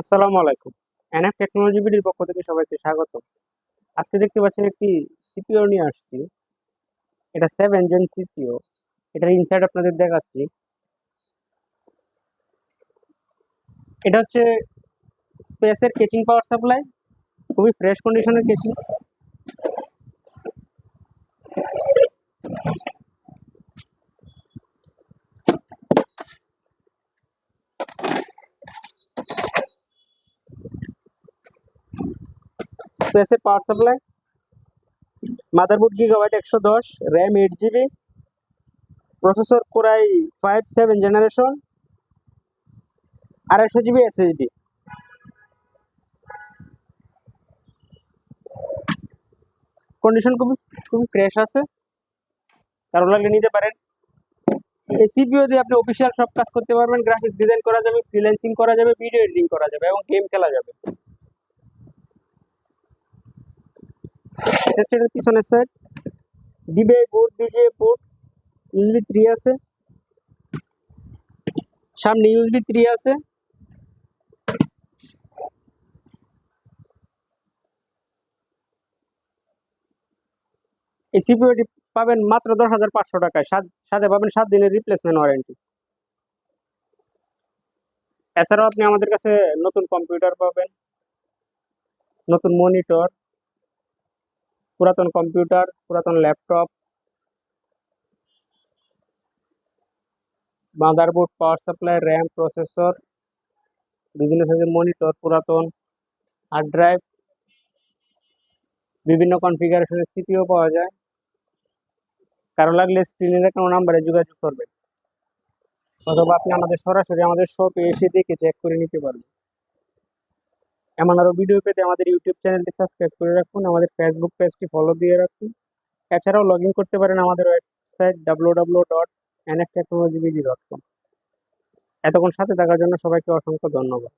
আসসালামু আলাইকুম। NF technology বিডির পক্ষ থেকে সবাইকে স্বাগত। আজকে দেখতে পাচ্ছেন একটি সিপিও নিয়ে আসছি। এটা সেভেন জেন সিপিও এটার ইনসাইড আপনাদের দেখাচ্ছি। এটা হচ্ছে স্পেসের কেচিং পাওয়ার সাপ্লাই খুবই ফ্রেশ কন্ডিশনের কেচিং স্পেসের পাওয়ার সাপ্লাই মাদারবোর্ড গিগাবাইট একশো দশ RAM eight GB processor core i five seven generation আড়াইশো জিবি এসএসডি কন্ডিশন খুবই খুবই ফ্রেশ আছে। কারও লাগলে নিতে পারেন। এই সিপিও দিয়ে আপনি অফিসিয়াল সব কাজ করতে পারবেন। গ্রাফিক্স ডিজাইন করা যাবে ফ্রিল্যান্সিং করা যাবে ভিডিও এডিটিং করা যাবে এবং গেম খেলা যাবে। এটার পিছনের side DB board DJ board USB three আছে। সামনে ইউএসবি থ্রি আছে। এই সিপিওটি পাবেন মাত্র দশ হাজার পাঁচশো টাকায়। সাথে পাবেন সাত দিনের রিপ্লেসমেন্ট ওয়ারেন্টি এছাড়াও আপনি আমাদের কাছে নতুন কম্পিউটার পাবেন, নতুন মনিটর পুরাতন কম্পিউটার, পুরাতন laptop, motherboard, power supply, RAM, processor, বিভিন্ন সাইজের মনিটর, পুরাতন হার্ড ড্রাইভ, বিভিন্ন কনফিগারেশনের সিপিও পাওয়া যায়। কারও লাগলে স্ক্রিনে দেখানো নাম্বারে যোগাযোগ করবেন। অথবা আপনি আমাদের সরাসরি আমাদের শপে এসে দেখে চেক করে নিতে পারবেন। এমন আরও ভিডিও পেতে আমাদের ইউটিউব চ্যানেলটি সাবস্ক্রাইব করে রাখুন, আমাদের ফেসবুক পেজটি ফলো দিয়ে রাখুন। এছাড়াও লগ করতে পারেন আমাদের website W W dot NF technology BD dot com এতক্ষণ সাথে থাকার জন্য সবাইকে অসংখ্য ধন্যবাদ।